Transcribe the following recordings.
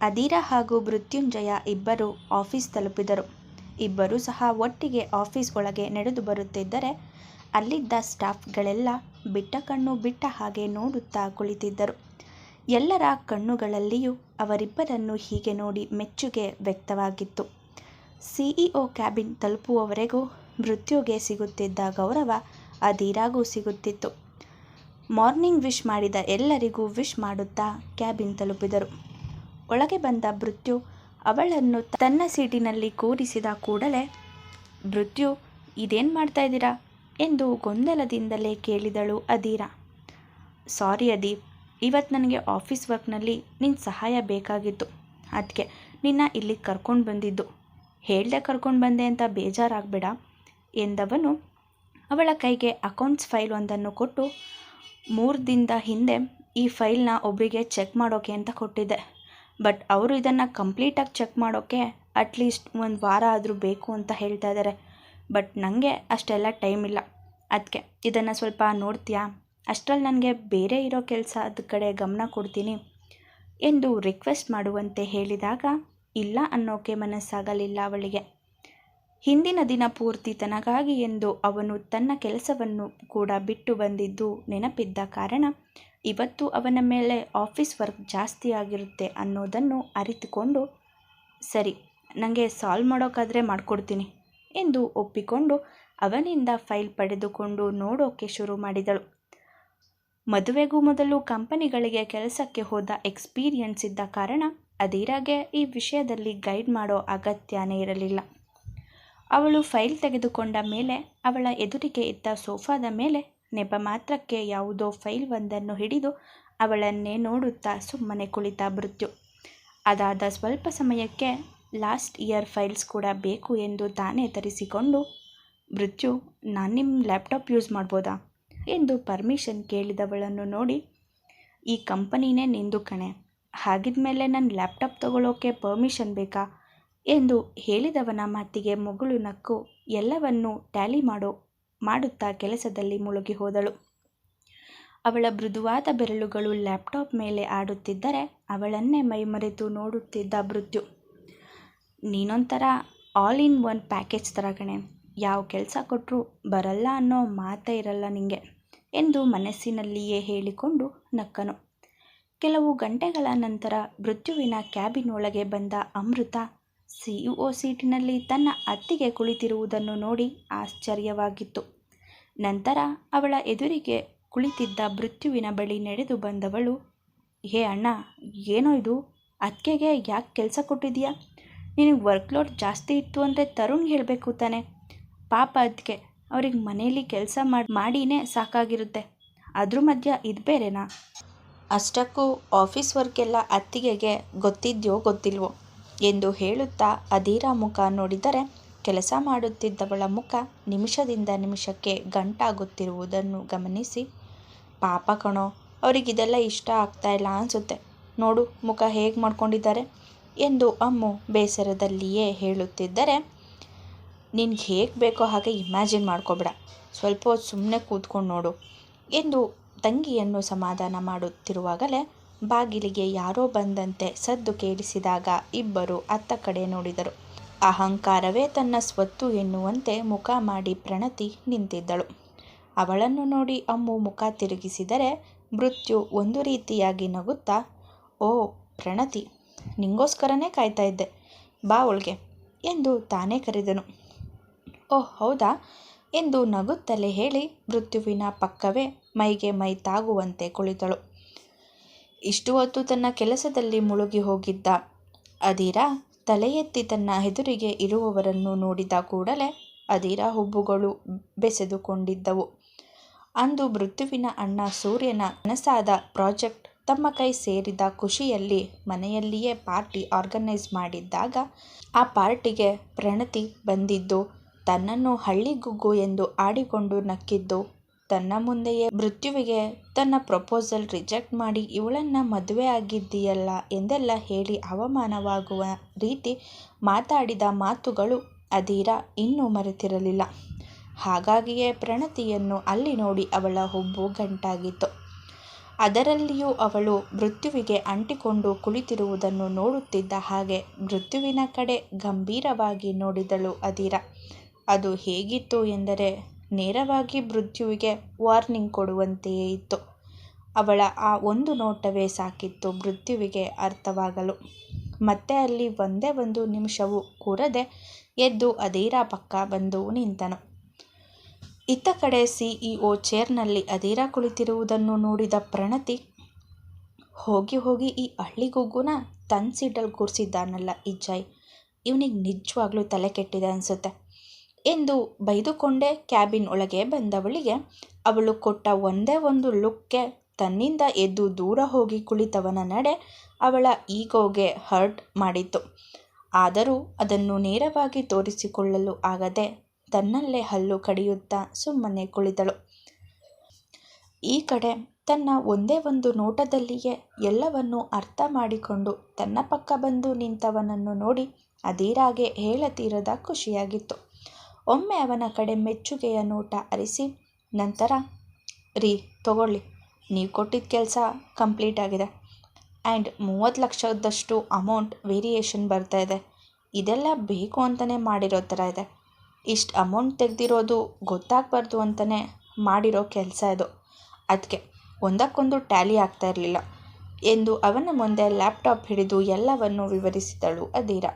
ಅದೀರಾ ಹಾಗೂ ಮೃತ್ಯುಂಜಯ ಇಬ್ಬರು ಆಫೀಸ್ ತಲುಪಿದರು. ಇಬ್ಬರೂ ಸಹ ಒಟ್ಟಿಗೆ ಆಫೀಸ್ ಒಳಗೆ ನಡೆದು ಬರುತ್ತಿದ್ದರೆ, ಅಲ್ಲಿದ್ದ ಸ್ಟಾಫ್ಗಳೆಲ್ಲ ಬಿಟ್ಟ ಕಣ್ಣು ಬಿಟ್ಟ ಹಾಗೆ ನೋಡುತ್ತಾ ಕುಳಿತಿದ್ದರು. ಎಲ್ಲರ ಕಣ್ಣುಗಳಲ್ಲಿಯೂ ಅವರಿಬ್ಬರನ್ನು ಹೀಗೆ ನೋಡಿ ಮೆಚ್ಚುಗೆ ವ್ಯಕ್ತವಾಗಿತ್ತು. ಸಿಇಒ ಕ್ಯಾಬಿನ್ ತಲುಪುವವರೆಗೂ ಮೃತ್ಯುಗೆ ಸಿಗುತ್ತಿದ್ದ ಗೌರವ ಅದೀರಾಗೂ ಸಿಗುತ್ತಿತ್ತು. ಮಾರ್ನಿಂಗ್ ವಿಶ್ ಮಾಡಿದ ಎಲ್ಲರಿಗೂ ವಿಶ್ ಮಾಡುತ್ತಾ ಕ್ಯಾಬಿನ್ ತಲುಪಿದರು. ಒಳಗೆ ಬಂದ ಮೃತ್ಯು ಅವಳನ್ನು ತನ್ನ ಸೀಟಿನಲ್ಲಿ ಕೂರಿಸಿದ ಕೂಡಲೇ, ಮೃತ್ಯು, ಇದೇನು ಮಾಡ್ತಾ ಇದ್ದೀರಾ ಎಂದು ಗೊಂದಲದಿಂದಲೇ ಕೇಳಿದಳು ಅದೀರಾ. ಸಾರಿ ಅದೀಪ್ ಇವತ್ತು ನನಗೆ ಆಫೀಸ್ ವರ್ಕ್ನಲ್ಲಿ ನಿನ್ನ ಸಹಾಯ ಬೇಕಾಗಿತ್ತು. ಅದಕ್ಕೆ ನಿನ್ನ ಇಲ್ಲಿ ಕರ್ಕೊಂಡು ಬಂದಿದ್ದು. ಹೇಳ್ದೆ ಕರ್ಕೊಂಡು ಬಂದೆ ಅಂತ ಬೇಜಾರಾಗಬೇಡ, ಎಂದವನು ಅವಳ ಕೈಗೆ ಅಕೌಂಟ್ಸ್ ಫೈಲ್ ಒಂದನ್ನು ಕೊಟ್ಟು ಮೂರು ದಿನದ ಹಿಂದೆ ಈ ಫೈಲ್ನ ಒಬ್ಬರಿಗೆ ಚೆಕ್ ಮಾಡೋಕೆ ಅಂತ ಕೊಟ್ಟಿದ್ದೆ. ಬಟ್ ಅವರು ಇದನ್ನು ಕಂಪ್ಲೀಟಾಗಿ ಚೆಕ್ ಮಾಡೋಕ್ಕೆ ಅಟ್ಲೀಸ್ಟ್ ಒಂದು ವಾರ ಆದರೂ ಬೇಕು ಅಂತ ಹೇಳ್ತಾ ಇದ್ದಾರೆ. ಬಟ್ ನನಗೆ ಅಷ್ಟೆಲ್ಲ ಟೈಮ್ ಇಲ್ಲ. ಅದಕ್ಕೆ ಇದನ್ನು ಸ್ವಲ್ಪ ನೋಡ್ತೀಯಾ? ಅಷ್ಟರಲ್ಲಿ ನನಗೆ ಬೇರೆ ಇರೋ ಕೆಲ್ಸದ ಕಡೆ ಗಮನ ಕೊಡ್ತೀನಿ ಎಂದು ರಿಕ್ವೆಸ್ಟ್ ಮಾಡುವಂತೆ ಹೇಳಿದಾಗ, ಇಲ್ಲ ಅನ್ನೋಕೆ ಮನಸ್ಸಾಗಲಿಲ್ಲ ಅವಳಿಗೆ. ಹಿಂದಿನ ದಿನ ಪೂರ್ತಿ ತನಗಾಗಿ ಎಂದು ಅವನು ತನ್ನ ಕೆಲಸವನ್ನು ಕೂಡ ಬಿಟ್ಟು ಬಂದಿದ್ದು ನೆನಪಿದ್ದ ಕಾರಣ ಇವತ್ತು ಅವನ ಮೇಲೆ ಆಫೀಸ್ ವರ್ಕ್ ಜಾಸ್ತಿ ಆಗಿರುತ್ತೆ ಅನ್ನೋದನ್ನು ಅರಿತುಕೊಂಡು, ಸರಿ ನನಗೆ ಸಾಲ್ವ್ ಮಾಡೋಕ್ಕಾದರೆ ಮಾಡಿಕೊಡ್ತೀನಿ ಎಂದು ಒಪ್ಪಿಕೊಂಡು ಅವನಿಂದ ಫೈಲ್ ಪಡೆದುಕೊಂಡು ನೋಡೋಕೆ ಶುರು ಮಾಡಿದಳು. ಮದುವೆಗೂ ಮೊದಲು ಕಂಪನಿಗಳಿಗೆ ಕೆಲಸಕ್ಕೆ ಹೋದ ಎಕ್ಸ್ಪೀರಿಯನ್ಸ್ ಇದ್ದ ಕಾರಣ ಅದಿರಾಗೆ ಈ ವಿಷಯದಲ್ಲಿ ಗೈಡ್ ಮಾಡೋ ಅಗತ್ಯನೇ ಇರಲಿಲ್ಲ. ಅವಳು ಫೈಲ್ ತೆಗೆದುಕೊಂಡ ಮೇಲೆ, ಅವಳ ಎದುರಿಗೆ ಇದ್ದ ಸೋಫಾದ ಮೇಲೆ ನೆಪ ಮಾತ್ರಕ್ಕೆ ಯಾವುದೋ ಫೈಲ್ ಒಂದನ್ನು ಹಿಡಿದು ಅವಳನ್ನೇ ನೋಡುತ್ತಾ ಸುಮ್ಮನೆ ಕುಳಿತ ಮೃತ್ಯು. ಅದಾದ ಸ್ವಲ್ಪ ಸಮಯಕ್ಕೆ ಲಾಸ್ಟ್ ಇಯರ್ ಫೈಲ್ಸ್ ಕೂಡ ಬೇಕು ಎಂದು ತಾನೇ ತರಿಸಿಕೊಂಡು ಮೃತ್ಯು ನಾನು ನಿಮ್ಮ ಲ್ಯಾಪ್ಟಾಪ್ ಯೂಸ್ ಮಾಡ್ಬೋದಾ? ಎಂದು ಪರ್ಮಿಷನ್ ಕೇಳಿದವಳನ್ನು ನೋಡಿ ಈ ಕಂಪನಿನೇ ನಿಂದು ಕಣೆ, ಹಾಗಿದ್ಮೇಲೆ ನನ್ನ ಲ್ಯಾಪ್ಟಾಪ್ ತಗೊಳ್ಳೋಕೆ ಪರ್ಮಿಷನ್ ಬೇಕಾ? ಎಂದು ಹೇಳಿದವನ ಮಾತಿಗೆ ಮಗಳು ನಕ್ಕು ಎಲ್ಲವನ್ನೂ ಟ್ಯಾಲಿ ಮಾಡೋ ಮಾಡುತ್ತಾ ಕೆಲಸದಲ್ಲಿ ಮುಳುಗಿ ಹೋದಳು. ಅವಳ ಮೃದುವಾದ ಬೆರಳುಗಳು ಲ್ಯಾಪ್ಟಾಪ್ ಮೇಲೆ ಆಡುತ್ತಿದ್ದರೆ ಅವಳನ್ನೇ ಮೈಮರೆತು ನೋಡುತ್ತಿದ್ದ ಮೃತ್ಯು. ನೀನೊಂಥರ ಆಲ್ ಇನ್ ಒನ್ ಪ್ಯಾಕೇಜ್ ಥರ ಕಣೆ, ಯಾವ ಕೆಲಸ ಕೊಟ್ಟರೂ ಬರಲ್ಲ ಅನ್ನೋ ಮಾತೇ ಇರಲ್ಲ ನಿಂಗೆ ಎಂದು ಮನಸ್ಸಿನಲ್ಲಿಯೇ ಹೇಳಿಕೊಂಡು ನಕ್ಕನು. ಕೆಲವು ಗಂಟೆಗಳ ನಂತರ ಮೃತ್ಯುವಿನ ಕ್ಯಾಬಿನ್ ಒಳಗೆ ಬಂದ ಅಮೃತ ಸಿಇಒ ಸೀಟಿನಲ್ಲಿ ತನ್ನ ಅತ್ತಿಗೆ ಕುಳಿತಿರುವುದನ್ನು ನೋಡಿ ಆಶ್ಚರ್ಯವಾಗಿತ್ತು. ನಂತರ ಅವಳ ಎದುರಿಗೆ ಕುಳಿತಿದ್ದ ಮೃತ್ಯುವಿನ ಬಳಿ ನಡೆದು ಬಂದವಳು ಹೇ ಅಣ್ಣ ಏನೋ ಇದು, ಅತ್ತಿಗೆಗೆ ಯಾಕೆ ಕೆಲಸ ಕೊಟ್ಟಿದೀಯಾ? ನಿನಗೆ ವರ್ಕ್ಲೋಡ್ ಜಾಸ್ತಿ ಇತ್ತು ಅಂದರೆ ತರುಣ್ ಹೇಳಬೇಕು ತಾನೆ ಪಾಪ ಅದಕ್ಕೆ ಅವ್ರಿಗೆ ಮನೆಯಲ್ಲಿ ಕೆಲಸ ಮಾಡಿ ಮಾಡಿನೇ ಸಾಕಾಗಿರುತ್ತೆ. ಅದ್ರ ಮಧ್ಯ ಇದು ಬೇರೆನಾ? ಅಷ್ಟಕ್ಕೂ ಆಫೀಸ್ ವರ್ಕೆಲ್ಲ ಅತ್ತಿಗೆಗೆ ಗೊತ್ತಿದ್ಯೋ ಗೊತ್ತಿಲ್ವೋ ಎಂದು ಹೇಳುತ್ತಾ ಅದೀರಾ ಮುಖ ನೋಡಿದರೆ ಕೆಲಸ ಮಾಡುತ್ತಿದ್ದವಳ ಮುಖ ನಿಮಿಷದಿಂದ ನಿಮಿಷಕ್ಕೆ ಗಂಟಾಗುತ್ತಿರುವುದನ್ನು ಗಮನಿಸಿ ಪಾಪ ಕಣೋ ಅವರಿಗಿದೆಲ್ಲ ಇಷ್ಟ ಆಗ್ತಾ ಇಲ್ಲ ಅನ್ಸುತ್ತೆ. ನೋಡು, ಮುಖ ಹೇಗೆ ಮಾಡ್ಕೊಂಡಿದ್ದಾರೆ ಎಂದು ಅಮ್ಮು ಬೇಸರದಲ್ಲಿಯೇ ಹೇಳುತ್ತಿದ್ದರೆ ನಿನ್ಗೆ ಹೇಗೆ ಬೇಕೋ ಹಾಗೆ ಇಮ್ಯಾಜಿನ್ ಮಾಡ್ಕೊಬೇಡ ಸ್ವಲ್ಪ ಸುಮ್ಮನೆ ಕೂತ್ಕೊಂಡು ನೋಡು ಎಂದು ತಂಗಿಯನ್ನು ಸಮಾಧಾನ ಮಾಡುತ್ತಿರುವಾಗಲೇ ಬಾಗಿಲಿಗೆ ಯಾರೋ ಬಂದಂತೆ ಸದ್ದು ಕೇಳಿಸಿದಾಗ ಇಬ್ಬರು ಅತ್ತ ಕಡೆ ನೋಡಿದರು. ಅಹಂಕಾರವೇ ತನ್ನ ಸ್ವತ್ತು ಎನ್ನುವಂತೆ ಮುಖ ಮಾಡಿ ಪ್ರಣತಿ ನಿಂತಿದ್ದಳು. ಅವಳನ್ನು ನೋಡಿ ಅಮ್ಮು ಮುಖ ತಿರುಗಿಸಿದರೆ ಮೃತ್ಯು ಒಂದು ರೀತಿಯಾಗಿ ನಗುತ್ತಾ ಓ ಪ್ರಣತಿ, ನಿಂಗೋಸ್ಕರನೇ ಕಾಯ್ತಾ ಇದ್ದೆ, ಬಾ ಒಳ್ಗೆ ಎಂದು ತಾನೇ ಕರೆದನು. ಓಹ್ ಹೌದಾ ಎಂದು ನಗುತ್ತಲೇ ಹೇಳಿ ಮೃತ್ಯುವಿನ ಪಕ್ಕವೇ ಮೈಗೆ ಮೈ ತಾಗುವಂತೆ ಕುಳಿತಳು. ಇಷ್ಟು ಹೊತ್ತು ತನ್ನ ಕೆಲಸದಲ್ಲಿ ಮುಳುಗಿ ಹೋಗಿದ್ದ ಅದೀರಾ ತಲೆ ಎತ್ತಿ ತನ್ನ ಎದುರಿಗೆ ಇರುವವರನ್ನು ನೋಡಿದ ಕೂಡಲೇ ಅದೀರಾ ಹುಬ್ಬುಗಳು ಬೆಸೆದುಕೊಂಡಿದ್ದವು. ಅಂದು ಮೃತ್ಯುವಿನ ಅಣ್ಣ ಸೂರ್ಯನ ಕನಸಾದ ಪ್ರಾಜೆಕ್ಟ್ ತಮ್ಮ ಕೈ ಸೇರಿದ ಖುಷಿಯಲ್ಲಿ ಮನೆಯಲ್ಲಿಯೇ ಪಾರ್ಟಿ ಆರ್ಗನೈಸ್ ಮಾಡಿದ್ದಾಗ ಆ ಪಾರ್ಟಿಗೆ ಪ್ರಣತಿ ಬಂದಿದ್ದು, ತನ್ನನ್ನು ಹಳ್ಳಿಗುಗ್ಗು ಎಂದು ಆಡಿಕೊಂಡು ನಕ್ಕಿದ್ದು, ತನ್ನ ಮುಂದೆಯೇ ಮೃತ್ಯುವಿಗೆ ತನ್ನ ಪ್ರಪೋಸಲ್ ರಿಜೆಕ್ಟ್ ಮಾಡಿ ಇವಳನ್ನ ಮದುವೆ ಆಗಿದ್ದೀಯಲ್ಲ ಎಂದೆಲ್ಲ ಹೇಳಿ ಅವಮಾನವಾಗುವ ರೀತಿ ಮಾತಾಡಿದ ಮಾತುಗಳು ಅಧೀರ ಇನ್ನೂ ಮರೆತಿರಲಿಲ್ಲ. ಹಾಗಾಗಿಯೇ ಪ್ರಣತಿಯನ್ನು ಅಲ್ಲಿ ನೋಡಿ ಅವಳ ಹುಬ್ಬು ಗಂಟಾಗಿತ್ತು. ಅದರಲ್ಲಿಯೂ ಅವಳು ಮೃತ್ಯುವಿಗೆ ಅಂಟಿಕೊಂಡು ಕುಳಿತಿರುವುದನ್ನು ನೋಡುತ್ತಿದ್ದ ಹಾಗೆ ಮೃತ್ಯುವಿನ ಕಡೆ ಗಂಭೀರವಾಗಿ ನೋಡಿದಳು ಅದೀರ ಅದು ಹೇಗಿತ್ತು ಎಂದರೆ ನೇರವಾಗಿ ಮೃತ್ಯುವಿಗೆ ವಾರ್ನಿಂಗ್ ಕೊಡುವಂತೆಯೇ ಇತ್ತು. ಅವಳ ಆ ಒಂದು ನೋಟವೇ ಸಾಕಿತ್ತು ಮೃತ್ಯುವಿಗೆ ಅರ್ಥವಾಗಲು. ಮತ್ತೆ ಅಲ್ಲಿ ಒಂದೇ ಒಂದು ನಿಮಿಷವೂ ಕೂರದೆ ಎದ್ದು ಅದೀರ ಪಕ್ಕ ಬಂದು ನಿಂತನು. ಇತ್ತ ಕಡೆ ಸಿಇಒ ಚೇರ್ನಲ್ಲಿ ಅದೀರ ಕುಳಿತಿರುವುದನ್ನು ನೋಡಿದ ಪ್ರಣತಿ, ಹೋಗಿ ಹೋಗಿ ಈ ಹಳ್ಳಿಗುಗ್ಗುನ ತನ್ನ ಸೀಟಲ್ಲಿ ಕೂರಿಸಿದ್ದಾನಲ್ಲ ಈ ಇವನಿಗೆ ನಿಜವಾಗ್ಲೂ ತಲೆ ಕೆಟ್ಟಿದೆ ಅನಿಸುತ್ತೆ. ಎಂದು ಬೈದುಕೊಂಡೇ ಕ್ಯಾಬಿನ್ ಒಳಗೆ ಬಂದವಳಿಗೆ ಅವಳು ಕೊಟ್ಟ ಒಂದೇ ಒಂದು ಲುಕ್ಗೆ ತನ್ನಿಂದ ಎದ್ದು ದೂರ ಹೋಗಿ ಕುಳಿತವನ ನಡೆ ಅವಳ ಈಗೋಗೆ ಹರ್ಟ್ ಮಾಡಿತ್ತು. ಆದರೂ ಅದನ್ನು ನೇರವಾಗಿ ತೋರಿಸಿಕೊಳ್ಳಲು ಆಗದೆ ತನ್ನಲ್ಲೇ ಹಲ್ಲು ಕಡಿಯುತ್ತಾ ಸುಮ್ಮನೆ ಕುಳಿತಳು. ಈ ಕಡೆ ತನ್ನ ಒಂದೇ ಒಂದು ನೋಟದಲ್ಲಿಯೇ ಎಲ್ಲವನ್ನೂ ಅರ್ಥ ಮಾಡಿಕೊಂಡು ತನ್ನ ಪಕ್ಕ ಬಂದು ನಿಂತವನನ್ನು ನೋಡಿ ಅದೀರಾಗೆ ಹೇಳತೀರದ ಖುಷಿಯಾಗಿತ್ತು. ಒಮ್ಮೆ ಅವನ ಕಡೆ ಮೆಚ್ಚುಗೆಯ ನೋಟ ಅರಿಸಿ, ನಂತರ, ರೀ, ತಗೊಳ್ಳಿ. ನೀವು ಕೊಟ್ಟಿದ್ದ ಕೆಲಸ ಕಂಪ್ಲೀಟ್ ಆಗಿದೆ. ಆ್ಯಂಡ್ ಮೂವತ್ತು ಲಕ್ಷದಷ್ಟು ಅಮೌಂಟ್ ವೇರಿಯೇಷನ್ ಬರ್ತಾ ಇದೆ. ಇದೆಲ್ಲ ಬೇಕು ಅಂತಲೇ ಮಾಡಿರೋ ಥರ ಇದೆ. ಇಷ್ಟು ಅಮೌಂಟ್ ತೆಗೆದಿರೋದು ಗೊತ್ತಾಗಬಾರ್ದು ಅಂತಲೇ ಮಾಡಿರೋ ಕೆಲಸ ಇದು. ಅದಕ್ಕೆ ಒಂದಕ್ಕೊಂದು ಟ್ಯಾಲಿ ಆಗ್ತಾ ಇರಲಿಲ್ಲ. ಎಂದು ಅವನ ಮುಂದೆ ಲ್ಯಾಪ್ಟಾಪ್ ಹಿಡಿದು ಎಲ್ಲವನ್ನು ವಿವರಿಸಿದಳು ಅದೀರಾ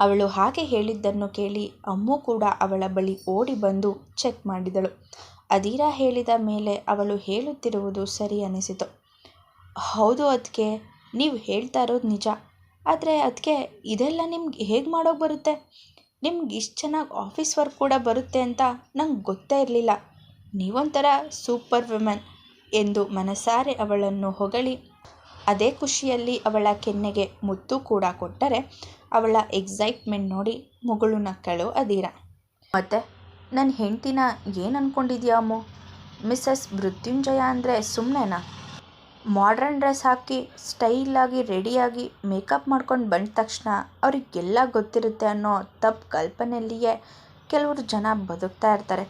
ಅವಳು ಹಾಗೆ ಹೇಳಿದ್ದನ್ನು ಕೇಳಿ ಅಮ್ಮು ಕೂಡ ಅವಳ ಬಳಿ ಓಡಿ ಬಂದು ಚೆಕ್ ಮಾಡಿದಳು. ಅದೀರಾ ಹೇಳಿದ ಮೇಲೆ ಅವಳು ಹೇಳುತ್ತಿರುವುದು ಸರಿ ಅನಿಸಿತು. ಹೌದು ಅದಕ್ಕೆ ನೀವು ಹೇಳ್ತಾ ಇರೋದು ನಿಜ. ಆದರೆ ಅದಕ್ಕೆ ಇದೆಲ್ಲ ನಿಮ್ಗೆ ಹೇಗೆ ಮಾಡೋಕೆ ಬರುತ್ತೆ? ನಿಮ್ಗೆ ಇಷ್ಟು ಚೆನ್ನಾಗಿ ಆಫೀಸ್ ವರ್ಕ್ ಕೂಡ ಬರುತ್ತೆ ಅಂತ ನಂಗೆ ಗೊತ್ತೇ ಇರಲಿಲ್ಲ. ನೀವೊಂಥರ ಸೂಪರ್ ವುಮೆನ್ ಎಂದು ಮನಸಾರೆ ಅವಳನ್ನು ಹೊಗಳಿ, ಅದೇ ಖುಷಿಯಲ್ಲಿ ಅವಳ ಕೆನ್ನೆಗೆ ಮುತ್ತು ಕೂಡ ಕೊಟ್ಟರೆ ಅವಳ ಎಕ್ಸೈಟ್ಮೆಂಟ್ ನೋಡಿ ಮುಗುಳು ನಕ್ಕಳು ಅದೀರ. ಮತ್ತೆ ನನ್ನ ಹೆಂಡ್ತಿನ ಏನು ಅಂದ್ಕೊಂಡಿದ್ಯಾ ಅಮ್ಮು? ಮಿಸ್ಸಸ್ ಮೃತ್ಯುಂಜಯ ಅಂದರೆ ಸುಮ್ಮನೆನಾ ಮಾಡ್ರನ್ ಡ್ರೆಸ್ ಹಾಕಿ ಸ್ಟೈಲಾಗಿ ರೆಡಿಯಾಗಿ ಮೇಕಪ್ ಮಾಡ್ಕೊಂಡು ಬಂದ ತಕ್ಷಣ ಅವ್ರಿಗೆಲ್ಲ ಗೊತ್ತಿರುತ್ತೆ ಅನ್ನೋ ತಪ್ಪು ಕಲ್ಪನೆಯಲ್ಲಿಯೇ ಕೆಲವರು ಜನ ಬದುಕ್ತಾ ಇರ್ತಾರೆ.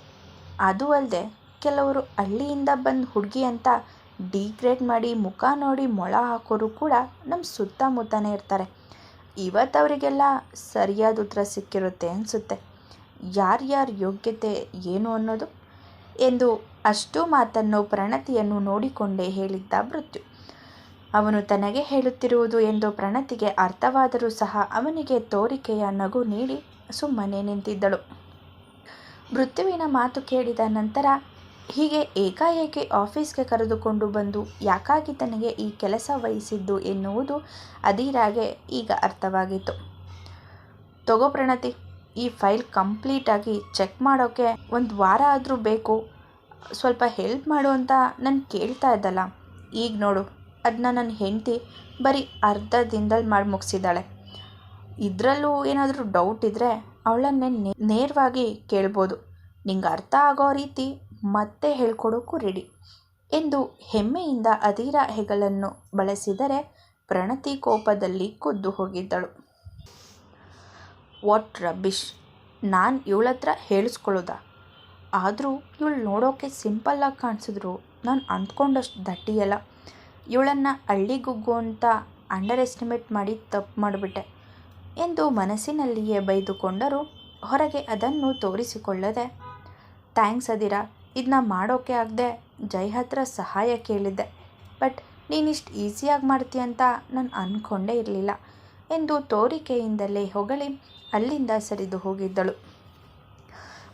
ಅದು ಅಲ್ಲದೆ ಕೆಲವರು ಹಳ್ಳಿಯಿಂದ ಬಂದ ಹುಡುಗಿ ಅಂತ ಡಿಗ್ರೇಡ್ ಮಾಡಿ ಮುಖ ನೋಡಿ ಮೊಳ ಹಾಕೋರು ಕೂಡ ನಮ್ಮ ಸುತ್ತಮುತ್ತನೇ ಇರ್ತಾರೆ. ಇವತ್ತು ಅವರಿಗೆಲ್ಲ ಸರಿಯಾದ ಉತ್ತರ ಸಿಕ್ಕಿರುತ್ತೆ ಅನಿಸುತ್ತೆ. ಯಾರ್ಯಾರ ಯೋಗ್ಯತೆ ಏನು ಅನ್ನೋದು? ಎಂದು ಅಷ್ಟು ಮಾತನ್ನು ಪ್ರಣತಿಯನ್ನು ನೋಡಿಕೊಂಡೇ ಹೇಳಿದ್ದ ಮೃತ್ಯು. ಅವನು ತನಗೆ ಹೇಳುತ್ತಿರುವುದು ಎಂದು ಪ್ರಣತಿಗೆ ಅರ್ಥವಾದರೂ ಸಹ ಅವನಿಗೆ ತೋರಿಕೆಯ ನಗು ನೀಡಿ ಸುಮ್ಮನೆ ನಿಂತಿದ್ದಳು. ಮೃತ್ಯುವಿನ ಮಾತು ಕೇಳಿದ ನಂತರ ಹೀಗೆ ಏಕಾಏಕಿ ಆಫೀಸ್ಗೆ ಕರೆದುಕೊಂಡು ಬಂದು ಯಾಕಾಗಿ ತನಗೆ ಈ ಕೆಲಸ ವಹಿಸಿದ್ದು ಎನ್ನುವುದು ಅದೀರಾಗೆ ಈಗ ಅರ್ಥವಾಗಿತ್ತು. ತಗೋ ಪ್ರಣತಿ, ಈ ಫೈಲ್ ಕಂಪ್ಲೀಟಾಗಿ ಚೆಕ್ ಮಾಡೋಕ್ಕೆ ಒಂದು ವಾರ ಆದರೂ ಬೇಕು. ಸ್ವಲ್ಪ ಹೆಲ್ಪ್ ಮಾಡು ಅಂತ ನಾನು ಕೇಳ್ತಾ ಇದ್ದಲ್ಲ. ಈಗ ನೋಡು ಅದನ್ನ ನನ್ನ ಹೆಂಡತಿ ಬರೀ ಅರ್ಧ ದಿನದಲ್ಲಿ ಮಾಡಿ ಮುಗಿಸಿದ್ದಾಳೆ ಇದರಲ್ಲೂ ಏನಾದರೂ ಡೌಟ್ ಇದ್ದರೆ ಅವಳನ್ನೇ ನೇರವಾಗಿ ಕೇಳ್ಬೋದು. ನಿಂಗೆ ಅರ್ಥ ಆಗೋ ರೀತಿ ಮತ್ತೆ ಹೇಳ್ಕೊಡೋಕ್ಕೂ ರೆಡಿ ಎಂದು ಹೆಮ್ಮೆಯಿಂದ ಅಧೀರ ಹೆಗಲನ್ನು ಬಳಸಿದರೆ ಪ್ರಣತಿ ಕೋಪದಲ್ಲಿ ಕುದ್ದು ಹೋಗಿದ್ದಳು. ವಾಟ್ ರಬ್ಬಿಶ್ ನಾನು ಇವಳತ್ರ ಹೇಳಿಸ್ಕೊಳ್ಳೋದ? ಆದರೂ ಇವಳು ನೋಡೋಕ್ಕೆ ಸಿಂಪಲ್ಲಾಗಿ ಕಾಣಿಸಿದ್ರು. ನಾನು ಅಂದ್ಕೊಂಡಷ್ಟು ದಟ್ಟಿಯಲ್ಲ ಇವಳನ್ನು ಹಳ್ಳಿಗುಗ್ಗು ಅಂತ ಅಂಡರ್ ಎಸ್ಟಿಮೇಟ್ ಮಾಡಿ ತಪ್ಪು ಮಾಡಿಬಿಟ್ಟೆ ಎಂದು ಮನಸ್ಸಿನಲ್ಲಿಯೇ ಬೈದುಕೊಂಡರೂ. ಹೊರಗೆ ಅದನ್ನು ತೋರಿಸಿಕೊಳ್ಳದೆ ಥ್ಯಾಂಕ್ಸ್ ಅದಿರಾ ಇದನ್ನ ಮಾಡೋಕ್ಕೆ ಆಗದೆ ಜೈ ಹತ್ರ ಸಹಾಯ ಕೇಳಿದ್ದೆ. ಬಟ್ ನೀನಿಷ್ಟು ಈಸಿಯಾಗಿ ಮಾಡ್ತೀಯ ಅಂತ ನಾನು ಅಂದ್ಕೊಂಡೇ ಇರಲಿಲ್ಲ. ಎಂದು ತೋರಿಕೆಯಿಂದಲೇ ಹೊಗಳಿ ಅಲ್ಲಿಂದ ಸರಿದು ಹೋಗಿದ್ದಳು.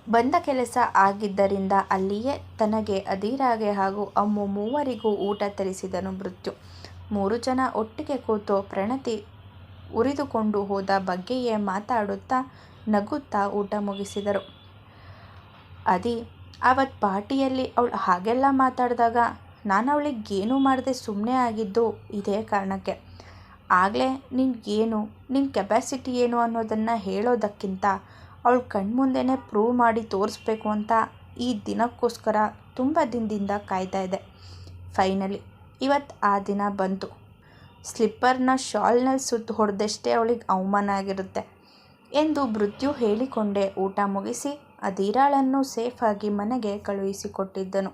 ಬಂದ ಕೆಲಸ ಆಗಿದ್ದರಿಂದ ಅಲ್ಲಿಯೇ ತನಗೆ ಅದೀರಾಗೆ ಹಾಗೂ ಅಮ್ಮು ಮೂವರಿಗೂ ಊಟ ತರಿಸಿದನು ಮೃತ್ಯು. ಮೂರು ಜನ ಒಟ್ಟಿಗೆ ಕೂತು ಪ್ರಣತಿ ಉರಿದುಕೊಂಡು ಹೋದ ಬಗ್ಗೆಯೇ ಮಾತಾಡುತ್ತಾ ನಗುತ್ತಾ ಊಟ ಮುಗಿಸಿದರು. ಅದಿ ಅವತ್ತು ಪಾರ್ಟಿಯಲ್ಲಿ ಅವಳು ಹಾಗೆಲ್ಲ ಮಾತಾಡಿದಾಗ ನಾನು ಅವಳಿಗೆ ಏನೂ ಮಾಡದೆ ಸುಮ್ಮನೆ ಆಗಿದ್ದು ಇದೇ ಕಾರಣಕ್ಕೆ. ಆಗಲೇ ನಿನಗೇನು ನಿನ್ನ ಕೆಪ್ಯಾಸಿಟಿ ಏನು ಅನ್ನೋದನ್ನು ಹೇಳೋದಕ್ಕಿಂತ ಅವಳು ಕಣ್ಮುಂದೆನೇ ಪ್ರೂವ್ ಮಾಡಿ ತೋರಿಸ್ಬೇಕು ಅಂತ ಈ ದಿನಕ್ಕೋಸ್ಕರ ತುಂಬ ದಿನದಿಂದ ಕಾಯ್ತಾ ಇದೆ. ಫೈನಲಿ ಇವತ್ತು ಆ ದಿನ ಬಂತು. ಸ್ಲಿಪ್ಪರ್ನ ಶಾಲ್ನಲ್ಲಿ ಸುತ್ತು ಹೊಡೆದಷ್ಟೇ ಅವಳಿಗೆ ಅವಮಾನ ಆಗಿರುತ್ತೆ. ಎಂದು ಮೃತ್ಯು ಹೇಳಿಕೊಂಡೆ ಊಟ ಮುಗಿಸಿ ಅದೀರಾಳನ್ನು ಸೇಫಾಗಿ ಮನೆಗೆ ಕಳುಹಿಸಿಕೊಟ್ಟಿದ್ದನು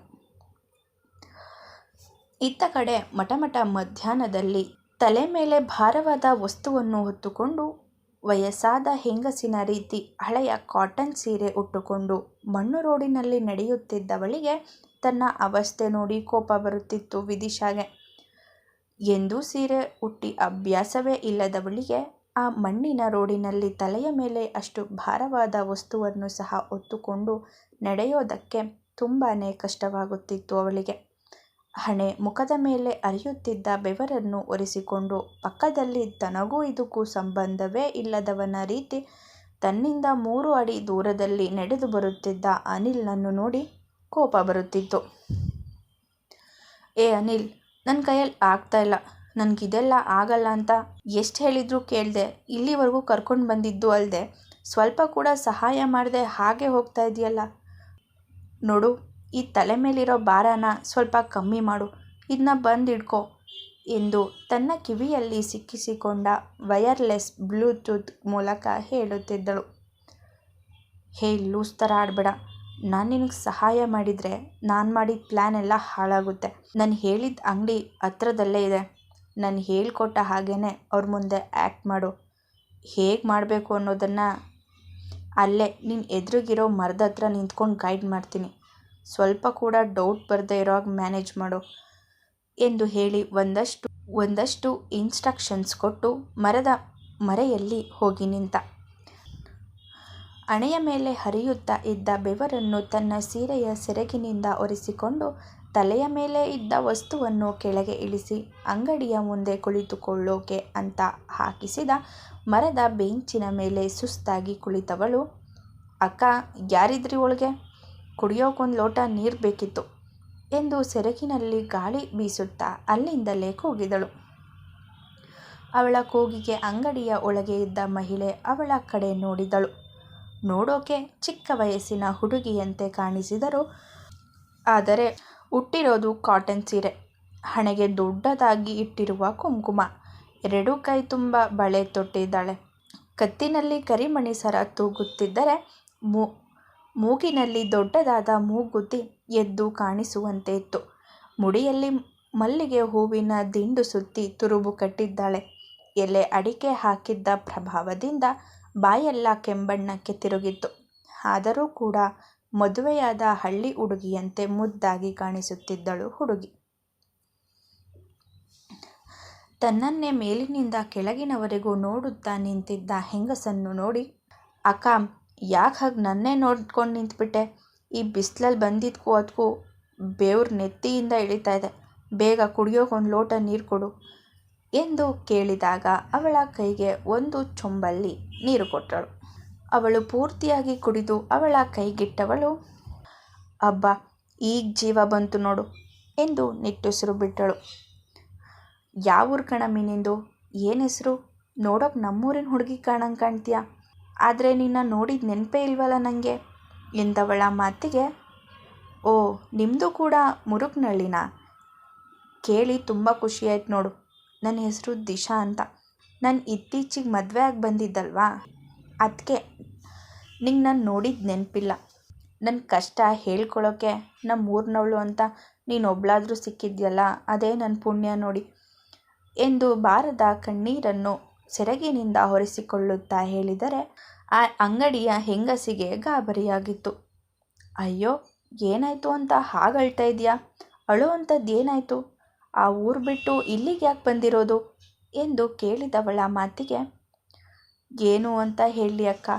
ಇತ್ತ ಕಡೆ ಮಟಮಟ ಮಧ್ಯಾಹ್ನದಲ್ಲಿ ತಲೆ ಮೇಲೆ ಭಾರವಾದ ವಸ್ತುವನ್ನು ಹೊತ್ತುಕೊಂಡು ವಯಸ್ಸಾದ ಹೆಂಗಸಿನ ರೀತಿ ಹಳೆಯ ಕಾಟನ್ ಸೀರೆ ಉಟ್ಟುಕೊಂಡು ಮಣ್ಣು ರೋಡಿನಲ್ಲಿ ನಡೆಯುತ್ತಿದ್ದವಳಿಗೆ ತನ್ನ ಅವಸ್ಥೆ ನೋಡಿ ಕೋಪ ಬರುತ್ತಿತ್ತು ವಿದಿಶಾಗೆ. ಎಂದೂ ಸೀರೆ ಉಟ್ಟಿ ಅಭ್ಯಾಸವೇ ಇಲ್ಲದವಳಿಗೆ ಆ ಮಣ್ಣಿನ ರೋಡಿನಲ್ಲಿ ತಲೆಯ ಮೇಲೆ ಅಷ್ಟು ಭಾರವಾದ ವಸ್ತುವನ್ನು ಸಹ ಹೊತ್ತುಕೊಂಡು ನಡೆಯೋದಕ್ಕೆ ತುಂಬಾನೇ ಕಷ್ಟವಾಗುತ್ತಿತ್ತು ಅವಳಿಗೆ. ಹಣೆ ಮುಖದ ಮೇಲೆ ಅರಿಯುತ್ತಿದ್ದ ಬೆವರನ್ನು ಒರೆಸಿಕೊಂಡು, ಪಕ್ಕದಲ್ಲಿ ತನಗೂ ಇದಕ್ಕೂ ಸಂಬಂಧವೇ ಇಲ್ಲದವನ ರೀತಿ ತನ್ನಿಂದ ಮೂರು ಅಡಿ ದೂರದಲ್ಲಿ ನಡೆದು ಬರುತ್ತಿದ್ದ ಅನಿಲ್ನನ್ನು ನೋಡಿ ಕೋಪ ಬರುತ್ತಿತ್ತು. ಏ ಅನಿಲ್ ನನ್ನ ಕೈಯಲ್ಲಿ ಆಗ್ತಾ ಇಲ್ಲ ನನ್ಗಿದೆಲ್ಲ ಆಗಲ್ಲ ಅಂತ ಎಷ್ಟು ಹೇಳಿದರೂ ಕೇಳಿದೆ, ಇಲ್ಲಿವರೆಗೂ ಕರ್ಕೊಂಡು ಬಂದಿದ್ದು ಅಲ್ಲದೆ ಸ್ವಲ್ಪ ಕೂಡ ಸಹಾಯ ಮಾಡದೆ ಹಾಗೆ ಹೋಗ್ತಾ ಇದೆಯಲ್ಲ ನೋಡು, ಈ ತಲೆ ಮೇಲಿರೋ ಭಾರನ ಸ್ವಲ್ಪ ಕಮ್ಮಿ ಮಾಡು ಇದನ್ನ ಬಂದು ಎಂದು ತನ್ನ ಕಿವಿಯಲ್ಲಿ ಸಿಕ್ಕಿಸಿಕೊಂಡ ವಯರ್ಲೆಸ್ ಬ್ಲೂಟೂತ್ ಮೂಲಕ ಹೇಳುತ್ತಿದ್ದಳು. ಹೇ, ಲೂಸ್ ಥರ ಆಡ್ಬೇಡ ನಾನು ನಿನಗೆ ಸಹಾಯ ಮಾಡಿದರೆ ನಾನು ಮಾಡಿದ ಪ್ಲ್ಯಾನ್ ಎಲ್ಲ ಹಾಳಾಗುತ್ತೆ. ನಾನು ಹೇಳಿದ ಅಂಗಡಿ ಹತ್ರದಲ್ಲೇ ಇದೆ. ನಾನ್ ಹೇಳಿಕೊಟ್ಟ ಹಾಗೆಯೇ ಅವ್ರ ಮುಂದೆ ಆ್ಯಕ್ಟ್ ಮಾಡು. ಹೇಗೆ ಮಾಡಬೇಕು ಅನ್ನೋದನ್ನು ಅಲ್ಲೇ ನಿನ್ನ ಎದುರಿಗಿರೋ ಮರದ ಹತ್ರ ನಿಂತ್ಕೊಂಡು ಗೈಡ್ ಮಾಡ್ತೀನಿ. ಸ್ವಲ್ಪ ಕೂಡ ಡೌಟ್ ಬರದೇ ಇರೋ ಹಾಗೆ ಮ್ಯಾನೇಜ್ ಮಾಡು ಎಂದು ಹೇಳಿ ಒಂದಷ್ಟು ಒಂದಷ್ಟು ಇನ್ಸ್ಟ್ರಕ್ಷನ್ಸ್ ಕೊಟ್ಟು ಮರದ ಮರೆಯಲ್ಲಿ ಹೋಗಿ ನಿಂತ. ಹಣೆಯ ಮೇಲೆ ಹರಿಯುತ್ತಾ ಇದ್ದ ಬೆವರನ್ನು ತನ್ನ ಸೀರೆಯ ಸೆರಗಿನಿಂದ ಒರೆಸಿಕೊಂಡು ತಲೆಯ ಮೇಲೆ ಇದ್ದ ವಸ್ತುವನ್ನು ಕೆಳಗೆ ಇಳಿಸಿ, ಅಂಗಡಿಯ ಮುಂದೆ ಕುಳಿತುಕೊಳ್ಳೋಕೆ ಅಂತ ಹಾಕಿಸಿದ ಮರದ ಬೆಂಚಿನ ಮೇಲೆ ಸುಸ್ತಾಗಿ ಕುಳಿತವಳು, ಅಕ್ಕ, ಯಾರಿದ್ರಿ ಒಳಗೆ? ಕುಡಿಯೋಕೊಂದು ಲೋಟ ನೀರು ಬೇಕಿತ್ತು ಎಂದು ಸೆರಗಿನಲ್ಲಿ ಗಾಳಿ ಬೀಸುತ್ತಾ ಅಲ್ಲಿಂದಲೇ ಕೂಗಿದಳು. ಅವಳ ಕೂಗಿಗೆ ಅಂಗಡಿಯ ಒಳಗೆ ಇದ್ದ ಮಹಿಳೆ ಅವಳ ಕಡೆ ನೋಡಿದಳು. ನೋಡೋಕೆ ಚಿಕ್ಕ ವಯಸ್ಸಿನ ಹುಡುಗಿಯಂತೆ ಕಾಣಿಸಿದರು ಆದರೆ ಉಟ್ಟಿರೋದು ಕಾಟನ್ ಸೀರೆ. ಹಣೆಗೆ ದೊಡ್ಡದಾಗಿ ಇಟ್ಟಿರುವ ಕುಂಕುಮ. ಎರಡೂ ಕೈ ತುಂಬ ಬಳೆ ತೊಟ್ಟಿದ್ದಾಳೆ. ಕತ್ತಿನಲ್ಲಿ ಕರಿಮಣಿ ಸರ ತೂಗುತ್ತಿದ್ದರೆ ಮೂಗಿನಲ್ಲಿ ದೊಡ್ಡದಾದ ಮೂಗುತಿ ಎದ್ದು ಕಾಣಿಸುವಂತೆ ಇತ್ತು. ಮುಡಿಯಲ್ಲಿ ಮಲ್ಲಿಗೆ ಹೂವಿನ ದಿಂಡು ಸುತ್ತಿ ತುರುಬು ಕಟ್ಟಿದ್ದಾಳೆ. ಎಲೆ ಅಡಿಕೆ ಹಾಕಿದ್ದ ಪ್ರಭಾವದಿಂದ ಬಾಯೆಲ್ಲ ಕೆಂಬಣ್ಣಕ್ಕೆ ತಿರುಗಿತ್ತು. ಆದರೂ ಕೂಡ ಮದುವೆಯಾದ ಹಳ್ಳಿ ಹುಡುಗಿಯಂತೆ ಮುದ್ದಾಗಿ ಕಾಣಿಸುತ್ತಿದ್ದಳು ಹುಡುಗಿ. ತನ್ನನ್ನೇ ಮೇಲಿನಿಂದ ಕೆಳಗಿನವರೆಗೂ ನೋಡುತ್ತಾ ನಿಂತಿದ್ದ ಹೆಂಗಸನ್ನು ನೋಡಿ, ಅಕ್ಕ, ಯಾಕೆ ಹಾಗೆ ನನ್ನೇ ನೋಡ್ಕೊಂಡು ನಿಂತ್ಬಿಟ್ಟೆ? ಈ ಬಿಸಿಲಲ್ಲಿ ಬಂದಿದ್ಕೂ ಅದಕ್ಕೂ ಬೆವ್ರ ನೆತ್ತಿಯಿಂದ ಇಳಿತಾ ಇದೆ. ಬೇಗ ಕುಡಿಯೋಕೆ ಒಂದು ಲೋಟ ನೀರು ಕೊಡು ಎಂದು ಕೇಳಿದಾಗ ಅವಳ ಕೈಗೆ ಒಂದು ಚೊಂಬಲ್ಲಿ ನೀರು ಕೊಟ್ಟಳು. ಅವಳು ಪೂರ್ತಿಯಾಗಿ ಕುಡಿದು ಅವಳ ಕೈಗಿಟ್ಟವಳು, ಅಬ್ಬಾ, ಈಗ ಜೀವ ಬಂತು ನೋಡು ಎಂದು ನಿಟ್ಟುಸಿರು ಬಿಟ್ಟಳು. ಯಾವೂರು ಕಣಮ್ಮಿ ಮೀನಿಂದು ಏನ್ ಹೆಸರು ನೋಡೋಕ್ ನಮ್ಮೂರಿನ ಹುಡುಗಿ ಕಾಣಂಗೆ ಕಾಣ್ತೀಯ. ಆದರೆ ನಿನ್ನ ನೋಡಿದ ನೆನಪೇ ಇಲ್ವಲ್ಲ ನನಗೆ ಎಂದವಳ ಮಾತಿಗೆ, ಓ ನಿಮ್ಮದು ಕೂಡ ಮುರುಕ್ನಳ್ಳಿನ ಕೇಳಿ ತುಂಬ ಖುಷಿಯಾಯ್ತು ನೋಡು. ನನ್ ಹೆಸರು ದಿಶಾ ಅಂತ. ನಾನು ಇತ್ತೀಚಿಗೆ ಮದುವೆ ಆಗಿ ಬಂದಿದ್ದಲ್ವಾ ಅದಕ್ಕೆ ನಿಂಗೆ ನಾನು ನೋಡಿದ್ದು ನೆನಪಿಲ್ಲ ನನ್ನ ಕಷ್ಟ ಹೇಳ್ಕೊಳ್ಳೋಕ್ಕೆ ನಮ್ಮ ಊರಿನವಳು ಅಂತ ನೀನು ಒಬ್ಳಾದರೂ ಸಿಕ್ಕಿದ್ಯಲ್ಲ, ಅದೇ ನನ್ನ ಪುಣ್ಯ ನೋಡಿ ಎಂದು ಬಾರದ ಕಣ್ಣೀರನ್ನು ಸೆರಗಿನಿಂದ ಹೊರಿಸಿಕೊಳ್ಳುತ್ತಾ ಹೇಳಿದರೆ ಆ ಅಂಗಡಿಯ ಹೆಂಗಸಿಗೆ ಗಾಬರಿಯಾಗಿತ್ತು. ಅಯ್ಯೋ, ಏನಾಯಿತು ಅಂತ ಹಾಗಳ್ತಾ ಇದೆಯಾ ಅಳೋ ಅಂಥದ್ದು ಏನಾಯ್ತು? ಆ ಊರು ಬಿಟ್ಟು ಇಲ್ಲಿಗೆ ಯಾಕೆ ಬಂದಿರೋದು ಎಂದು ಕೇಳಿದವಳ ಮಾತಿಗೆ, ಏನು ಅಂತ ಹೇಳಿ ಅಕ್ಕ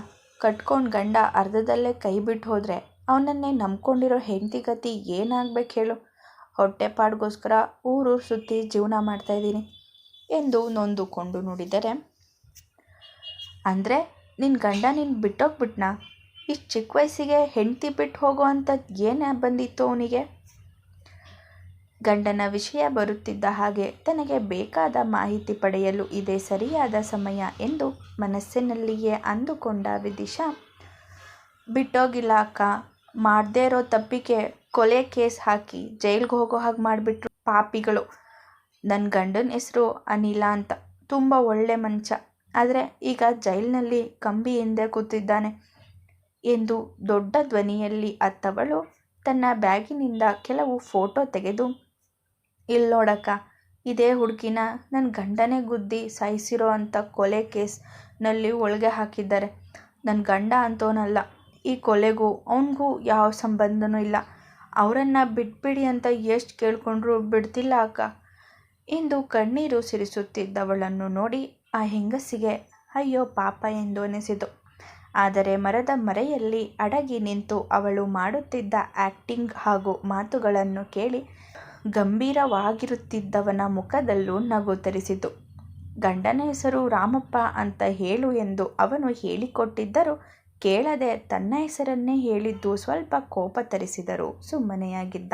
ಕಟ್ಕೊಂಡು ಗಂಡ ಅರ್ಧದಲ್ಲೇ ಕೈ ಬಿಟ್ಟು ಹೋದರೆ ಅವನನ್ನೇ ನಂಬ್ಕೊಂಡಿರೋ ಹೆಂಡತಿ ಗತಿ ಏನಾಗ್ಬೇಕು ಹೇಳು. ಹೊಟ್ಟೆಪಾಡ್ಗೋಸ್ಕರ ಊರು ಸುತ್ತಿ ಜೀವನ ಮಾಡ್ತಾ ಇದೀನಿ ಎಂದು ನೊಂದುಕೊಂಡು ನೋಡಿದರೆ, ಅಂದರೆ ನಿನ್ನ ಗಂಡ ನಿನ್ನ ಬಿಟ್ಟೋಗ್ಬಿಟ್ನಾ? ಇಷ್ಟು ಚಿಕ್ಕ ವಯಸ್ಸಿಗೆ ಹೆಂಡತಿ ಬಿಟ್ಟು ಹೋಗೋ ಅಂಥದ್ದು ಏನೇ ಬಂದಿತ್ತು ಅವ್ನಿಗೆ? ಗಂಡನ ವಿಷಯ ಬರುತ್ತಿದ್ದ ಹಾಗೆ ತನಗೆ ಬೇಕಾದ ಮಾಹಿತಿ ಪಡೆಯಲು ಇದೇ ಸರಿಯಾದ ಸಮಯ ಎಂದು ಮನಸ್ಸಿನಲ್ಲಿಯೇ ಅಂದುಕೊಂಡ ವಿದಿಶಾ, ಬಿಟ್ಟೋಗಿಲ್ಲ ಅಕ್ಕ ಮಾಡದೇ ಇರೋ ತಪ್ಪಿಗೆ ಕೊಲೆ ಕೇಸ್ ಹಾಕಿ ಜೈಲ್ಗೆ ಹೋಗೋ ಹಾಗೆ ಮಾಡಿಬಿಟ್ರು ಪಾಪಿಗಳು. ನನ್ನ ಗಂಡನ ಹೆಸರು ಅನಿಲ ಅಂತ. ತುಂಬ ಒಳ್ಳೆ ಮಂಚ ಆದರೆ ಈಗ ಜೈಲ್ನಲ್ಲಿ ಕಂಬಿ ಹಿಂದೆ ಕೂತಿದ್ದಾನೆ ಎಂದು ದೊಡ್ಡ ಧ್ವನಿಯಲ್ಲಿ ಅತ್ತವಳು ತನ್ನ ಬ್ಯಾಗಿನಿಂದ ಕೆಲವು ಫೋಟೋ ತೆಗೆದು ಇಲ್ಲಿ ನೋಡಕ್ಕ ಇದೇ ಹುಡುಗಿನ ನನ್ನ ಗಂಡನೇ ಗುದ್ದಿ ಸಾಯಿಸಿರೋ ಅಂಥ ಕೊಲೆ ಕೇಸ್ನಲ್ಲಿ ಒಳಗೆ ಹಾಕಿದ್ದಾರೆ. ನನ್ನ ಗಂಡ ಅಂತೋನಲ್ಲ, ಈ ಕೊಲೆಗೂ ಅವನಿಗೂ ಯಾವ ಸಂಬಂಧನೂ ಇಲ್ಲ. ಅವರನ್ನು ಬಿಟ್ಬಿಡಿ ಅಂತ ಎಷ್ಟು ಕೇಳಿಕೊಂಡ್ರು ಬಿಡ್ತಿಲ್ಲ ಅಕ್ಕ. ಎಂದು ಕಣ್ಣೀರು ಸಿರಿಸುತ್ತಿದ್ದವಳನ್ನು ನೋಡಿ ಆ ಹೆಂಗಸಿಗೆ ಅಯ್ಯೋ ಪಾಪ ಎಂದು ಅನಿಸಿತು. ಆದರೆ ಮರದ ಮರೆಯಲ್ಲಿ ಅಡಗಿ ನಿಂತು ಅವಳು ಮಾಡುತ್ತಿದ್ದ ಆ್ಯಕ್ಟಿಂಗ್ ಹಾಗೂ ಮಾತುಗಳನ್ನು ಕೇಳಿ ಗಂಭೀರವಾಗಿರುತ್ತಿದ್ದವನ ಮುಖದಲ್ಲೂ ನಗು ತರಿಸಿತು. ಗಂಡನ ಹೆಸರು ರಾಮಪ್ಪ ಅಂತ ಹೇಳು ಎಂದು ಅವನು ಹೇಳಿಕೊಟ್ಟಿದ್ದರು ಕೇಳದೆ ತನ್ನ ಹೆಸರನ್ನೇ ಹೇಳಿದ್ದು ಸ್ವಲ್ಪ ಕೋಪ ತರಿಸಿದರು ಸುಮ್ಮನೆಯಾಗಿದ್ದ.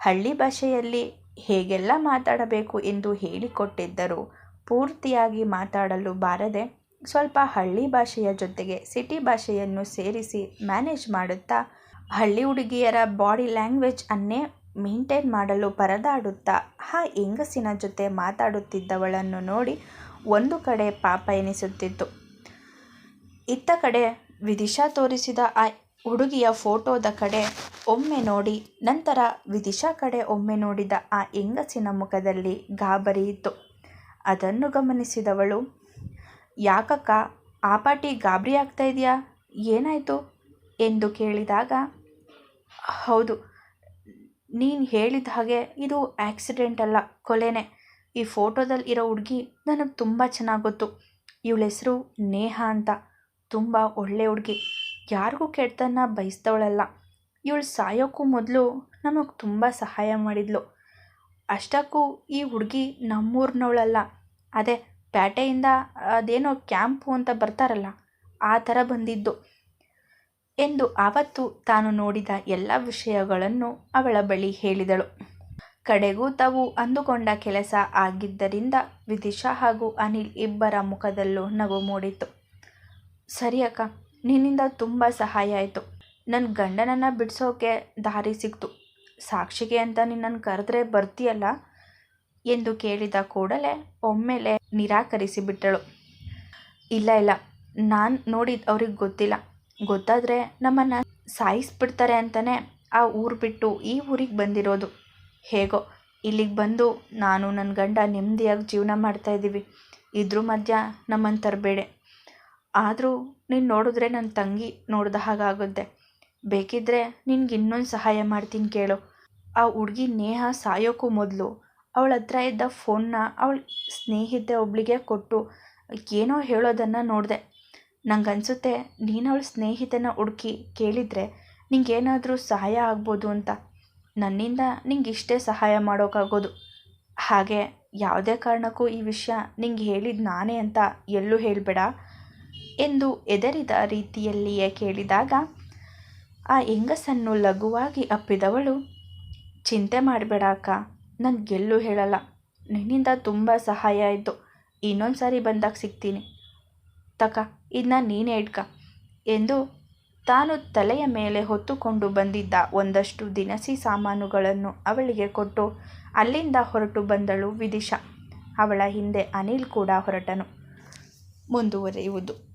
ಹಳ್ಳಿ ಭಾಷೆಯಲ್ಲಿ ಹೇಗೆಲ್ಲ ಮಾತಾಡಬೇಕು ಎಂದು ಹೇಳಿಕೊಟ್ಟಿದ್ದರು ಪೂರ್ತಿಯಾಗಿ ಮಾತಾಡಲು ಬಾರದೆ ಸ್ವಲ್ಪ ಹಳ್ಳಿ ಭಾಷೆಯ ಜೊತೆಗೆ ಸಿಟಿ ಭಾಷೆಯನ್ನು ಸೇರಿಸಿ ಮ್ಯಾನೇಜ್ ಮಾಡುತ್ತಾ ಹಳ್ಳಿ ಹುಡುಗಿಯರ ಬಾಡಿ ಲ್ಯಾಂಗ್ವೇಜ್ ಅನ್ನೇ ಮೇಂಟೈನ್ ಮಾಡಲು ಪರದಾಡುತ್ತಾ ಆ ಹೆಂಗಸಿನ ಜೊತೆ ಮಾತಾಡುತ್ತಿದ್ದವಳನ್ನು ನೋಡಿ ಒಂದು ಕಡೆ ಪಾಪ ಎನಿಸುತ್ತಿತ್ತು. ಇತ್ತ ಕಡೆ ವಿದಿಶಾ ತೋರಿಸಿದ ಆ ಹುಡುಗಿಯ ಫೋಟೋದ ಕಡೆ ಒಮ್ಮೆ ನೋಡಿ, ನಂತರ ವಿದಿಶಾ ಕಡೆ ಒಮ್ಮೆ ನೋಡಿದ ಆ ಹೆಂಗಸಿನ ಮುಖದಲ್ಲಿ ಗಾಬರಿ ಇತ್ತು. ಅದನ್ನು ಗಮನಿಸಿದವಳು, ಯಾಕಕ್ಕ, ಆ ಪಾಟಿ ಗಾಬರಿ ಆಗ್ತಾ ಇದೆಯಾ? ಏನಾಯಿತು? ಎಂದು ಕೇಳಿದಾಗ, ಹೌದು ನೀನು ಹೇಳಿದ ಹಾಗೆ ಇದು ಆಕ್ಸಿಡೆಂಟ್ ಅಲ್ಲ, ಕೊಲೆನೇ. ಈ ಫೋಟೋದಲ್ಲಿ ಇರೋ ಹುಡುಗಿ ನನಗೆ ತುಂಬ ಚೆನ್ನಾಗಿ ಗೊತ್ತು. ಇವಳ ಹೆಸರು ನೇಹ ಅಂತ. ತುಂಬ ಒಳ್ಳೆ ಹುಡುಗಿ. ಯಾರಿಗೂ ಕೆಟ್ಟದನ್ನ ಬಯಸ್ದವಳಲ್ಲ. ಇವಳು ಸಾಯೋಕ್ಕೂ ಮೊದಲು ನಮಗೆ ತುಂಬ ಸಹಾಯ ಮಾಡಿದ್ಲು. ಅಷ್ಟಕ್ಕೂ ಈ ಹುಡುಗಿ ನಮ್ಮೂರಿನವಳಲ್ಲ. ಅದೇ, ಪೇಟೆಯಿಂದ ಅದೇನೋ ಕ್ಯಾಂಪು ಅಂತ ಬರ್ತಾರಲ್ಲ, ಆ ಥರ ಬಂದಿದ್ದು. ಎಂದು ಆವತ್ತು ತಾನು ನೋಡಿದ ಎಲ್ಲ ವಿಷಯಗಳನ್ನು ಅವಳ ಬಳಿ ಹೇಳಿದಳು. ಕಡೆಗೂ ತಾವು ಅಂದುಕೊಂಡ ಕೆಲಸ ಆಗಿದ್ದರಿಂದ ವಿದಿಶಾ ಹಾಗೂ ಅನಿಲ್ ಇಬ್ಬರ ಮುಖದಲ್ಲೂ ನಗು ಮೂಡಿತು ಸರಿ ಅಕ್ಕ, ನಿನ್ನಿಂದ ತುಂಬ ಸಹಾಯ ಆಯಿತು. ನನ್ನ ಗಂಡನನ್ನು ಬಿಡಿಸೋಕೆ ದಾರಿ ಸಿಕ್ತು. ಸಾಕ್ಷಿಗೆ ಅಂತ ನಿನ್ನನ್ನು ಕರೆದ್ರೆ ಬರ್ತೀಯಲ್ಲ? ಎಂದು ಕೇಳಿದ ಕೂಡಲೇ ಒಮ್ಮೆಲೆ ನಿರಾಕರಿಸಿಬಿಟ್ಟಳು. ಇಲ್ಲ ಇಲ್ಲ, ನಾನು ನೋಡಿದ ಅವ್ರಿಗೆ ಗೊತ್ತಿಲ್ಲ. ಗೊತ್ತಾದರೆ ನಮ್ಮನ್ನು ಸಾಯಿಸ್ಬಿಡ್ತಾರೆ ಅಂತಲೇ ಆ ಊರು ಬಿಟ್ಟು ಈ ಊರಿಗೆ ಬಂದಿರೋದು. ಹೇಗೋ, ಇಲ್ಲಿಗೆ ಬಂದು ನಾನು ನನ್ನ ಗಂಡ ನೆಮ್ಮದಿಯಾಗಿ ಜೀವನ ಮಾಡ್ತಾಯಿದ್ದೀವಿ ಇದ್ರ ಮಧ್ಯ ನಮ್ಮನ್ನು ತರಬೇಡೆ. ಆದರೂ ನೀನು ನೋಡಿದ್ರೆ ನನ್ನ ತಂಗಿ ನೋಡಿದ ಹಾಗಾಗುತ್ತೆ ಬೇಕಿದ್ದರೆ ನಿನ್ಗೆ ಇನ್ನೊಂದು ಸಹಾಯ ಮಾಡ್ತೀನಿ ಕೇಳು. ಆ ಹುಡುಗಿ ನೇಹ ಸಾಯೋಕ್ಕೂ ಮೊದಲು ಅವಳ ಹತ್ರ ಇದ್ದ ಫೋನ್ನ ಅವಳ ಸ್ನೇಹಿತೆ ಒಬ್ಳಿಗೆ ಕೊಟ್ಟು ಏನೋ ಹೇಳೋದನ್ನು ನೋಡಿದೆ. ನಂಗನ್ಸುತ್ತೆ, ನೀನು ಅವಳ ಸ್ನೇಹಿತನ ಹುಡುಕಿ ಕೇಳಿದರೆ ನಿಂಗೇನಾದರೂ ಸಹಾಯ ಆಗ್ಬೋದು ಅಂತ. ನನ್ನಿಂದ ನಿಂಗೆ ಇಷ್ಟೇ ಸಹಾಯ ಮಾಡೋಕ್ಕಾಗೋದು ಹಾಗೆ ಯಾವುದೇ ಕಾರಣಕ್ಕೂ ಈ ವಿಷಯ ನಿಂಗೆ ಹೇಳಿದ ನಾನೇ ಅಂತ ಎಲ್ಲೂ ಹೇಳಬೇಡ ಎಂದು ಎದರಿದ ರೀತಿಯಲ್ಲಿಯೇ ಕೇಳಿದಾಗ, ಆ ಹೆಂಗಸನ್ನು ಲಘುವಾಗಿ ಅಪ್ಪಿದವಳು, ಚಿಂತೆ ಮಾಡಬೇಡ ಅಕ್ಕ ನಾನು ಎಲ್ಲೂ ಹೇಳಲ್ಲ. ನಿನ್ನಿಂದ ತುಂಬ ಸಹಾಯ ಆಯಿತು. ಇನ್ನೊಂದು ಸಾರಿ ಬಂದಾಗ ಸಿಗ್ತೀನಿ. ತಕ ಇದನ್ನ ನೀನೇ ಇಟ್ಕ ಎಂದು ತಾನು ತಲೆಯ ಮೇಲೆ ಹೊತ್ತುಕೊಂಡು ಬಂದಿದ್ದ ಒಂದಷ್ಟು ದಿನಸಿ ಸಾಮಾನುಗಳನ್ನು ಅವಳಿಗೆ ಕೊಟ್ಟು ಅಲ್ಲಿಂದ ಹೊರಟು ಬಂದಳು ವಿದಿಶಾ. ಅವಳ ಹಿಂದೆ ಅನಿಲ್ ಕೂಡ ಹೊರಟನು. ಮುಂದುವರಿಯುವುದು.